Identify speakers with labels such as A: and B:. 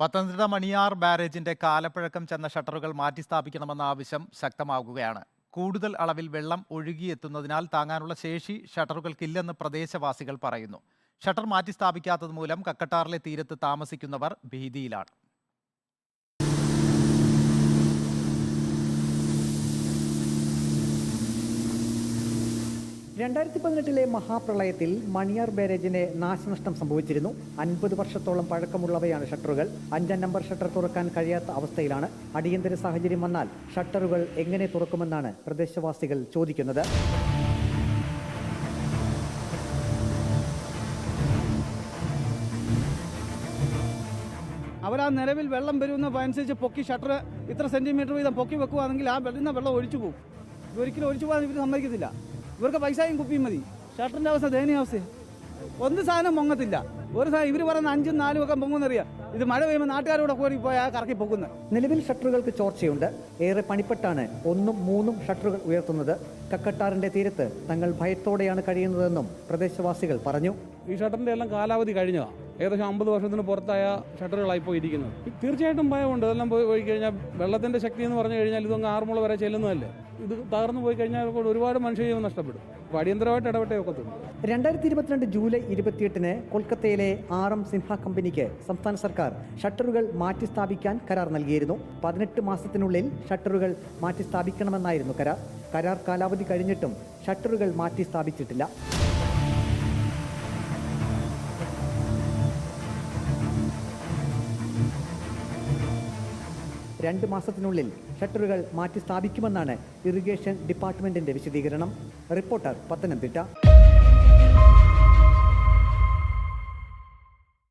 A: പത്തനംതിട്ട മണിയാർ ബാരേജിന്റെ കാലപ്പഴക്കം ചെന്ന ഷട്ടറുകൾ മാറ്റി സ്ഥാപിക്കണമെന്ന ആവശ്യം ശക്തമാകുകയാണ്. കൂടുതൽ അളവിൽ വെള്ളം ഒഴുകിയെത്തുന്നതിനാൽ താങ്ങാനുള്ള ശേഷി ഷട്ടറുകൾക്കില്ലെന്ന് പ്രദേശവാസികൾ പറയുന്നു. ഷട്ടർ മാറ്റി സ്ഥാപിക്കാത്തത് മൂലം കക്കട്ടാറിലെ തീരത്ത് താമസിക്കുന്നവർ ഭീതിയിലാണ്.
B: രണ്ടായിരത്തി പതിനെട്ടിലെ മഹാപ്രളയത്തിൽ മണിയാർ ബാരേജിന് നാശനഷ്ടം സംഭവിച്ചിരുന്നു. അൻപത് വർഷത്തോളം പഴക്കമുള്ളവയാണ് ഷട്ടറുകൾ. അഞ്ചാം നമ്പർ ഷട്ടർ തുറക്കാൻ കഴിയാത്ത അവസ്ഥയിലാണ് അടിയന്തര സാഹചര്യം വന്നാൽ ഷട്ടറുകൾ എങ്ങനെ തുറക്കുമെന്നാണ് പ്രദേശവാസികൾ ചോദിക്കുന്നത്.
C: അവർ ആ നിലവിൽ വെള്ളം വരുന്ന അനുസരിച്ച് പൊക്കി ഷട്ടർ ഇത്ര സെന്റിമീറ്റർ വീതം പൊക്കി വെക്കുകയാണെങ്കിൽ ആ വെള്ളം ഒഴിച്ചു പോകും. ഒരിക്കലും ഒഴിച്ചു പോകാൻ ഇവർ സമ്മതിക്കത്തില്ല. ഇവർക്ക് പൈസയും കുപ്പിയും മതി. ഷട്ടറിന്റെ അവസ്ഥ ദയനീയാവസ്ഥ ഒന്ന് സാധനം പൊങ്ങത്തില്ല. ഒരു സാധനം ഇവർ പറയുന്ന അഞ്ചും നാലും ഒക്കെ പൊങ്ങുന്നറിയാം. ഇത് മഴ പെയ്യുമ്പോൾ നാട്ടുകാരോടെ കൂടി പോയാൽ കറക്കി പൊക്കുന്നത്
B: നിലവിൽ ഷട്ടറുകൾക്ക് ചോർച്ചയുണ്ട്. ഏറെ പണിപ്പെട്ടാണ് ഒന്നും മൂന്നും ഷട്ടറുകൾ ഉയർത്തുന്നത്. കക്കട്ടാറിന്റെ തീരത്ത് തങ്ങൾ ഭയത്തോടെയാണ് കഴിയുന്നതെന്നും പ്രദേശവാസികൾ പറഞ്ഞു.
D: ഈ ഷട്ടറിന്റെ എല്ലാം കാലാവധി കഴിഞ്ഞതാണ് ഏകദേശം അമ്പത് വർഷത്തിന് പുറത്തായ ഷട്ടറുകളായി പോയി ഇരിക്കുന്നത് തീർച്ചയായിട്ടും ഭയമുണ്ട്. ഇതെല്ലാം പോയി പോയി കഴിഞ്ഞാൽ വെള്ളത്തിന്റെ ശക്തി എന്ന് പറഞ്ഞു കഴിഞ്ഞാൽ ഇതൊന്ന് ആറുമുള വരെ ചെല്ലുന്നതല്ലേ? ഇത് തകർന്നു പോയി കഴിഞ്ഞാൽ ഒരുപാട് മനുഷ്യജീവൻ നഷ്ടപ്പെടും. അടിയന്തരമായിട്ട് ഇടപെട്ടേ ഒക്കത്തുള്ളൂ.
B: രണ്ടായിരത്തി ഇരുപത്തിരണ്ട് ജൂലൈ ഇരുപത്തിയെട്ടിന് കൊൽക്കത്തയിലെ ആർ എം സിൻഹ കമ്പനിക്ക് സംസ്ഥാന സർക്കാർ ഷട്ടറുകൾ മാറ്റി സ്ഥാപിക്കാൻ കരാർ നൽകിയിരുന്നു. പതിനെട്ട് മാസത്തിനുള്ളിൽ ഷട്ടറുകൾ മാറ്റി സ്ഥാപിക്കണമെന്നായിരുന്നു കരാർ. കരാർ കാലാവധി കഴിഞ്ഞിട്ടും ഷട്ടറുകൾ മാറ്റി സ്ഥാപിച്ചിട്ടില്ല. രണ്ട് മാസത്തിനുള്ളിൽ ഷട്ടറുകൾ മാറ്റി സ്ഥാപിക്കുമെന്നാണ് ഇറിഗേഷൻ ഡിപ്പാർട്ട്മെന്റിന്റെ വിശദീകരണം. റിപ്പോർട്ടർ പത്തനംതിട്ട.